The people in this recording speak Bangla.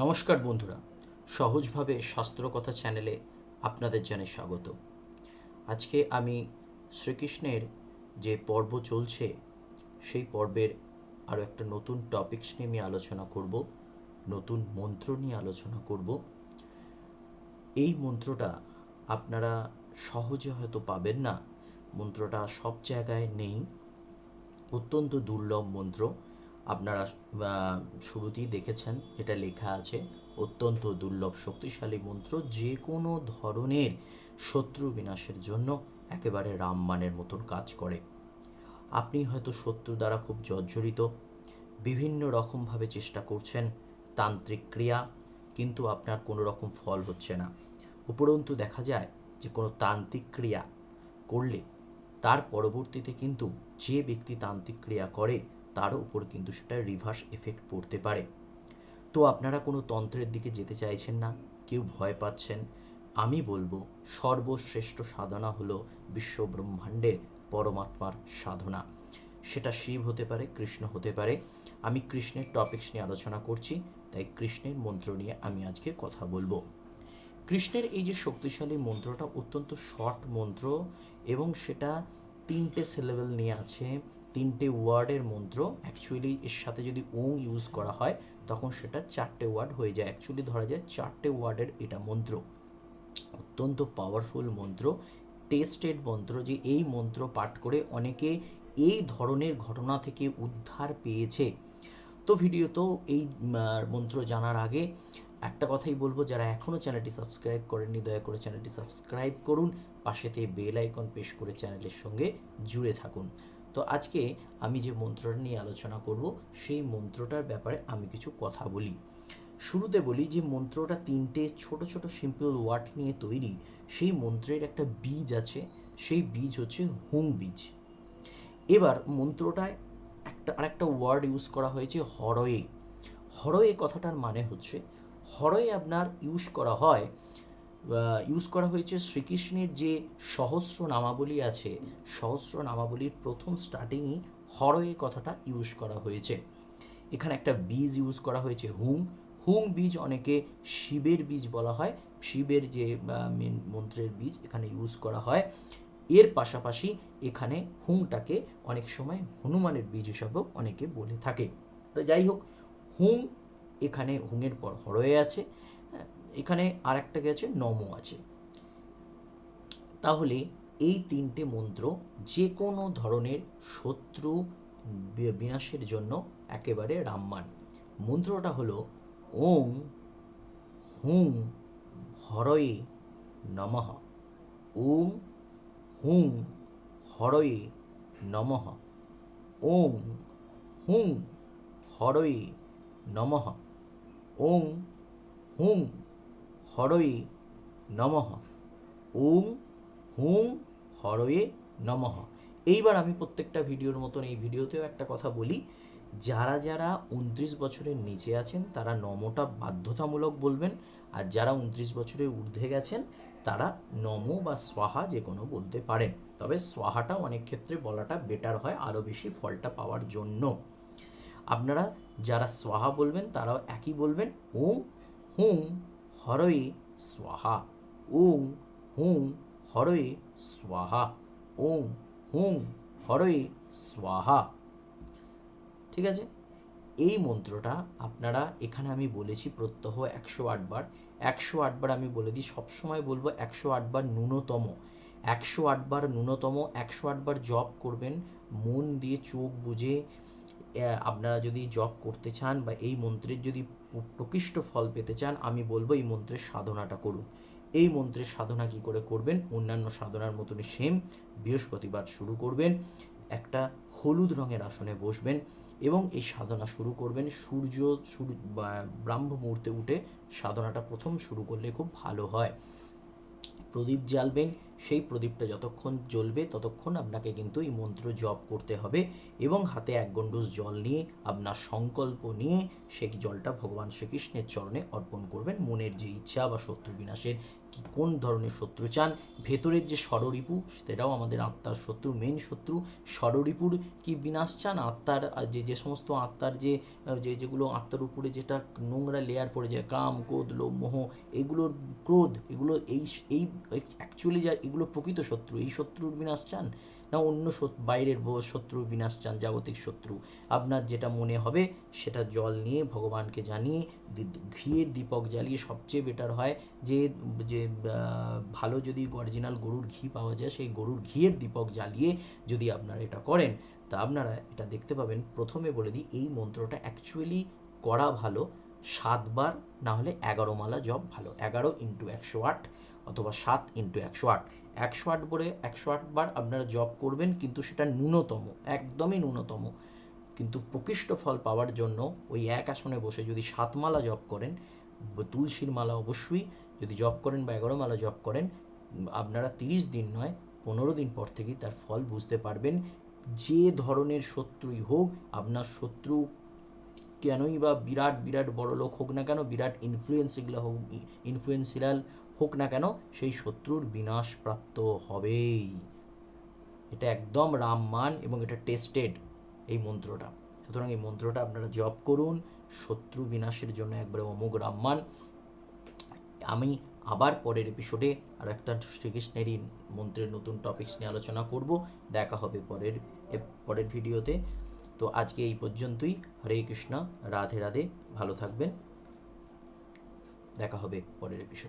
নমস্কার বন্ধুরা, সহজভাবে শাস্ত্রকথা চ্যানেলে আপনাদের জানাই স্বাগত। আজকে আমি শ্রীকৃষ্ণের যে পর্ব চলছে, সেই পর্বের আরও একটা নতুন টপিকস নিয়ে আমি আলোচনা করব, নতুন মন্ত্র নিয়ে আলোচনা করব। এই মন্ত্রটা আপনারা সহজে হয়তো পাবেন না। মন্ত্রটা সব জায়গায় নেই। অত্যন্ত দুর্লভ মন্ত্র। আপনারা শুরুতেই দেখেছেন এটা লেখা আছে, অত্যন্ত দুর্লভ, শক্তিশালী মন্ত্র যে কোনো ধরনের শত্রু বিনাশের জন্য একেবারে রামবাণের মতন কাজ করে। আপনি হয়তো শত্রু দ্বারা খুব জর্জরিত, বিভিন্ন রকমভাবে চেষ্টা করছেন, তান্ত্রিক ক্রিয়া, কিন্তু আপনার কোনো রকম ফল হচ্ছে না। উপরন্তু দেখা যায় যে কোনো তান্ত্রিক ক্রিয়া করলে তার পরবর্তীতে কিন্তু যে ব্যক্তি তান্ত্রিক ক্রিয়া করে তার উপর কিন্তু সেটা রিভার্স এফেক্ট পড়তে পারে। তো আপনারা কোনো তন্ত্রের দিকে যেতে চাইছেন না, কেউ ভয় পাচ্ছেন, আমি বলব সর্বশ্রেষ্ঠ সাধনা হলো বিশ্ব ব্রহ্মাণ্ডের পরমাত্মার সাধনা। সেটা শিব হতে পারে, কৃষ্ণ হতে পারে। আমি কৃষ্ণের টপিকস নিয়ে আলোচনা করছি, তাই কৃষ্ণের মন্ত্র নিয়ে আমি আজকে কথা বলব। কৃষ্ণের এই যে শক্তিশালী মন্ত্রটা অত্যন্ত শর্ট মন্ত্র এবং সেটা তিনটে সিলেবেল নিয়ে আছে, তিনটে ওয়ার্ডের মন্ত্র। অ্যাকচুয়ালি এর সাথে যদি ওং ইউজ করা হয়, তখন সেটা চারটে ওয়ার্ড হয়ে যায়। অ্যাকচুয়ালি ধরা যায় চারটে ওয়ার্ডের এটা মন্ত্র। অত্যন্ত পাওয়ারফুল মন্ত্র টেস্টেড মন্ত্র, যে এই মন্ত্র পাঠ করে অনেকে এই ধরনের ঘটনা থেকে উদ্ধার পেয়েছে। তো ভিডিও তো এই মন্ত্র জানার আগে একটা কথাই বলব, যারা এখনও চ্যানেলটি সাবস্ক্রাইব করেননি, দয়া করে চ্যানেলটি সাবস্ক্রাইব করুন পাশেতে বেল আইকন পেশ করে চ্যানেলের সঙ্গে জুড়ে থাকুন। তো আজকে আমি যে মন্ত্রটা নিয়ে আলোচনা করব, সেই মন্ত্রটার ব্যাপারে আমি কিছু কথা বলি। শুরুতে বলি যে মন্ত্রটা তিনটে ছোট ছোট সিম্পল ওয়ার্ড নিয়ে তৈরি, সেই মন্ত্রের একটা বীজ আছে, সেই বীজ হচ্ছে হুং বীজ। এবার মন্ত্রটায় একটা, আরেকটা ওয়ার্ড ইউজ করা হয়েছে হরয়ে। হরয়ে কথাটার মানে হচ্ছে হরয়ে আপনার ইউজ করা হয় ইউজ করা হয়েছে শ্রীকৃষ্ণের যে সহস্র নামাবলী আছে, সহস্র নামাবলীর প্রথম স্টার্টিংই হরয়ে কথাটা ইউজ করা হয়েছে। এখানে একটা বীজ ইউজ করা হয়েছে হুং হুং বীজ অনেকে শিবের বীজ বলা হয়, শিবের যে মেন মন্ত্রের বীজ এখানে ইউজ করা হয়। এর পাশাপাশি এখানে হুংটাকে অনেক সময় হনুমানের বীজ হিসাবেও অনেকে বলে থাকে। তো যাই হোক হুং এখানে হুঙের পর হরয়ে আছে এখানে আর একটা আছে? নম আছে। তাহলে এই তিনটে মন্ত্র যে কোনো ধরনের শত্রু বিনাশের জন্য একেবারে রামমান। মন্ত্রটা হলো ওং হুং হরয়ে নমঃ। ওং হুং হরয়ে নমঃ। ওং হুং হরয়ে নমঃ। ওং হুং হরয়ে নমঃ। ওং হুং হরয়ে নমঃ। এইবার আমি প্রত্যেকটা ভিডিওর মতন এই ভিডিওতেও একটা কথা বলি, যারা যারা উনত্রিশ বছরের নিচে আছেন, তারা নমটা বাধ্যতামূলক বলবেন, আর যারা উনত্রিশ বছরের ঊর্ধ্বে গেছেন, তারা নম বা স্বাহা যে কোনো বলতে পারেন। তবে স্বাহাটা অনেক ক্ষেত্রে বলাটা বেটার হয়, আরও বেশি ফলটা পাওয়ার জন্য। আপনারা যারা স্বাহা বলবেন, তারাও একই বলবেন ওং হুম, হরয়ে স্বাহা ওং হুম, হরয়ে স্বাহা ওং হুম, হরয়ে স্বাহা ঠিক আছে? এই মন্ত্রটা আপনারা, এখানে আমি বলেছি প্রত্যহ একশো আটবার একশো আটবার আমি বলে দিই, সবসময় বলব একশো আটবার ন্যূনতম। একশো আটবার ন্যূনতম, একশো আটবার জপ করবেন, মন দিয়ে চোখ বুঝে আপনারা যদি জব করতে চান বা এই মন্ত্রের যদি প্রকৃষ্ট ফল পেতে চান, আমি বলব এই মন্ত্রের সাধনাটা করুন। এই মন্ত্রের সাধনা কি করে করবেন? অন্যান্য সাধনার মতনই সেম বৃহস্পতিবার শুরু করবেন, একটা হলুদ রঙের আসনে বসবেন এবং এই সাধনা শুরু করবেন। সূর্য সূর্য ব্রাহ্ম মুহূর্তে উঠে সাধনাটা প্রথম শুরু করলে খুব ভালো হয়। প্রদীপ জ্বালবেন সেই প্রদীপটা যতক্ষণ জ্বলবে ততক্ষণ আপনাকে কিন্তু এই মন্ত্র জপ করতে হবে এবং হাতে এক গন্ডুস জল নিয়ে আপনার সংকল্প নিয়ে সেই জলটা ভগবান শ্রীকৃষ্ণের চরণে অর্পণ করবেন? মনের যে ইচ্ছা বা শত্রু বিনাশের কি কোন ধরনের শত্রু চান? ভেতরের যে ষড়রিপু, সেটাও আমাদের আত্মার শত্রু মেন শত্রু। ষড়রিপুর কি বিনাশ চান? আত্মার যে যে সমস্ত আত্মার যে যে, যেগুলো আত্মার উপরে যেটা নোংরা লেয়ার পড়ে যায় কাম ক্রোধ, লোভ, মোহ, এগুলোর ক্রোধ, এগুলো এই এই অ্যাকচুয়ালি যা এগুলো প্রকৃত শত্রু। এই শত্রুর বিনাশ চান না অন্য বাইরের শত্রুর বিনাশ চান জাগতিক শত্রু? আপনার যেটা মনে হবে সেটা জল নিয়ে ভগবানকে জানিয়ে ঘিয়ের দীপক জ্বালিয়ে সবচেয়ে বেটার হয় যে যে ভালো যদি অরিজিনাল গরুর ঘি পাওয়া যায় সেই গরুর ঘিয়ের দীপক জ্বালিয়ে যদি আপনারা এটা করেন, তা আপনারা এটা দেখতে পাবেন। প্রথমে বলে দিই, এই মন্ত্রটা অ্যাকচুয়ালি করা ভালো, সাতবার না হলে এগারো মালা জব ভালো। এগারো ইন্টু একশো আট। অথবা সাত ইন্টু একশো আট। একশো আট করে একশো আট বার আপনারা জব করবেন, কিন্তু সেটা ন্যূনতম, একদমই ন্যূনতম। কিন্তু প্রকৃষ্ট ফল পাওয়ার জন্য ওই এক আসনে বসে যদি সাত মালা জপ করেন তুলসীর মালা অবশ্যই, যদি জপ করেন বা এগারো মালা জপ করেন, আপনারা তিরিশ দিন নয়, পনেরো দিন পর থেকেই তার ফল বুঝতে পারবেন। যে ধরনের শত্রুই হোক, আপনার শত্রু কেনই বা বিরাট বিরাট বড় লোক হোক না কেন, বিরাট ইনফ্লুয়েন্সিগুলো হোক ইনফ্লুয়েন্সিয়াল হোক না কেন, সেই শত্রুর বিনাশ প্রাপ্ত হবেই। এটা একদম রামমান এবং এটা টেস্টেড এই মন্ত্রটা। সুতরাং এই মন্ত্রটা আপনারা জপ করুন, শত্রু বিনাশের জন্য একবারে অমোঘ রামমান। আমি আবার পরের এপিসোডে আর একটা শ্রীকৃষ্ণেরই মন্ত্রের নতুন টপিকস নিয়ে আলোচনা করব। দেখা হবে পরের পরের ভিডিওতে। তো আজকে এই পর্যন্তই। হরে কৃষ্ণ, রাধে রাধে। ভালো থাকবেন। দেখা হবে পরের এপিসোড